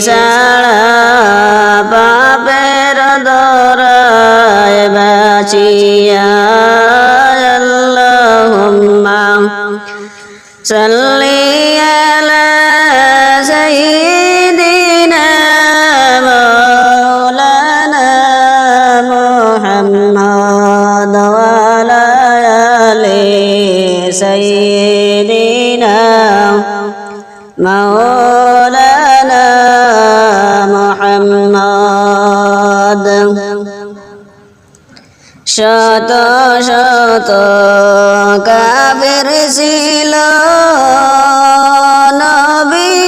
সাড়া পাপের দরায় বাঁচিয়া আল্লাহুম্মা صل পদ শত শত কাবের ছিল নবীজিলেন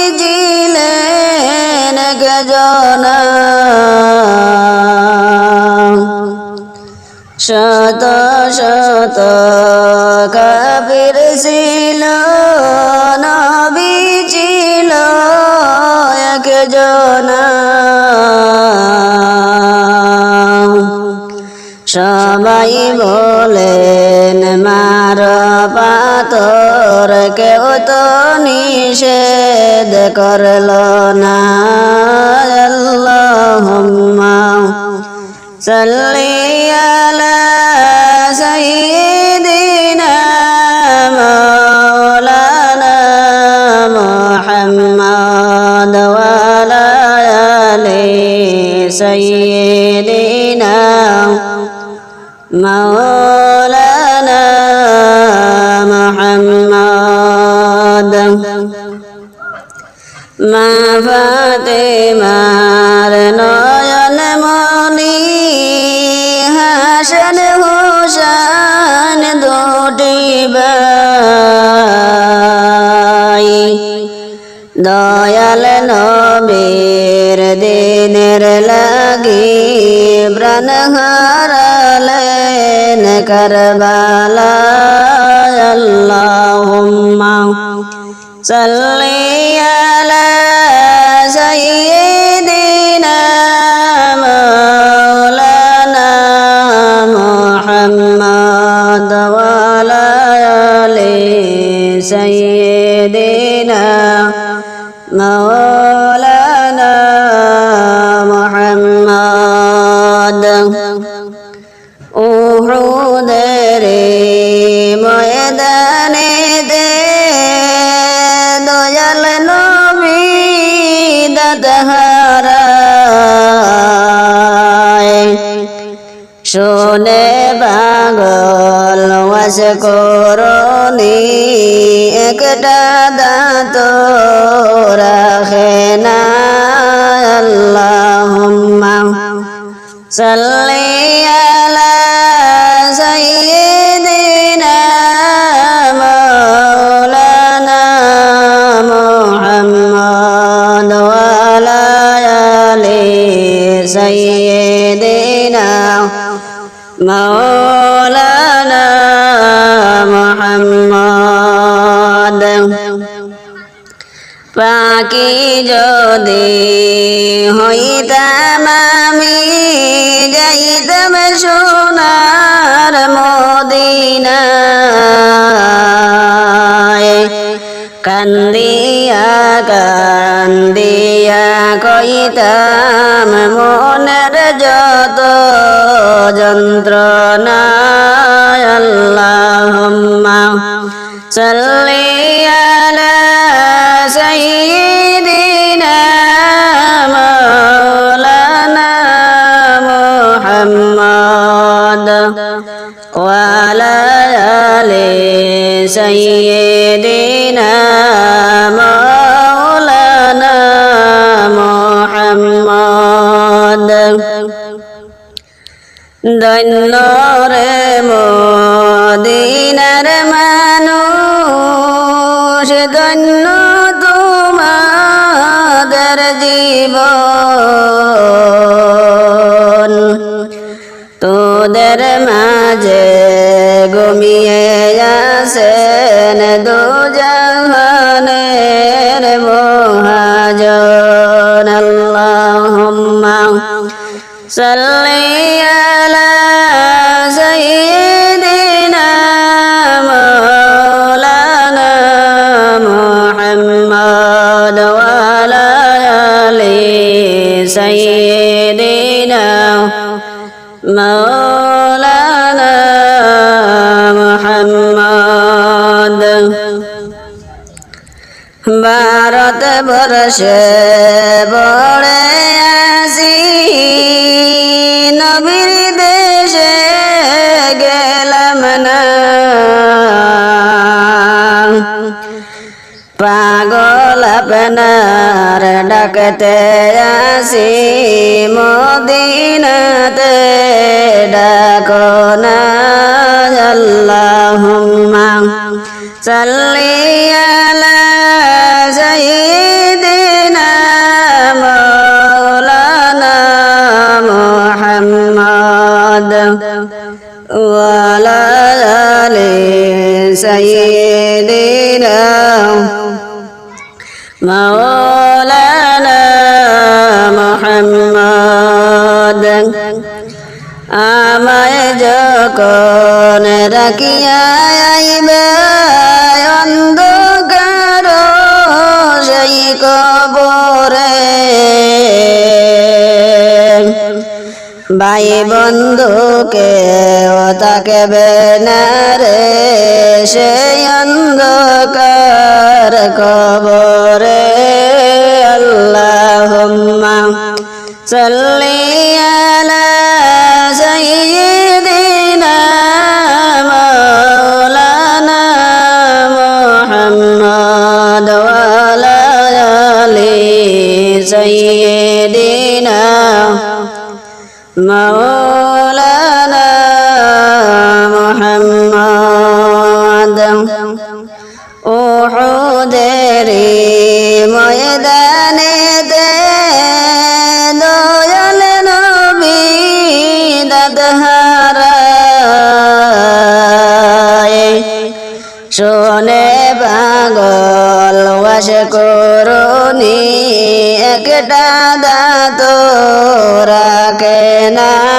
গজন শত শত সবাই বলেন, মার পাথর, কেউ তো নিষেধ করল না। আল্লাহুম্মা সাল্লি আলা সাইয়্যিদিনা মাওলানা মুহাম্মদ ওয়া আলা আলি ফাতেমার নয়ন মনি, হাসন হুসান দুটি দয়াল নবীর দিনের লাগি প্রাণ হারালেন করবালা আল্লাহুম্মা সাল্লি সাইয়্যিদিনা مولانا محمد উহুদের ময়দানে দে দয়াল নবী দাদহারায় শোনে পাগল ওয়াস দাঁত রাখে না আল্লাহুম্মা সাল্লি আলা সাইয়্যিদিনা মাওলানা মুহাম্মদ ওয়া পাকি যদি হইতাম আমি, যাইতাম সোনার মদিনায়। কান্দিয়া কান্দিয়া কইতাম, মনের যত যন্ত্রণা আল্লাহুম্মা সাল্লি ধন্য রে মদিনার সে দৈন্য তোমাদের জীব তোদের মাঝে ভারত বড়ে আসি। নবীর দেশে গেলাম না। পাগল আপনার ডাকতে আসি। মদিনাতে ডাকো না। আল্লাহুম্মা সাল্লি সাইয়্যিদিনা مولانا محمد আমায় যখন রাখিয়া আইবে বন্ধুকে ও তাকে বেনারে, সেই অন্ধকার কবরে। আল্লাহুম্মা সাল্লি আলা সাইয়্যিদিনা মাওলানা মুহাম্মদ আলা আলি সাইয়্যিদিনা একটা দাঁত রাখে না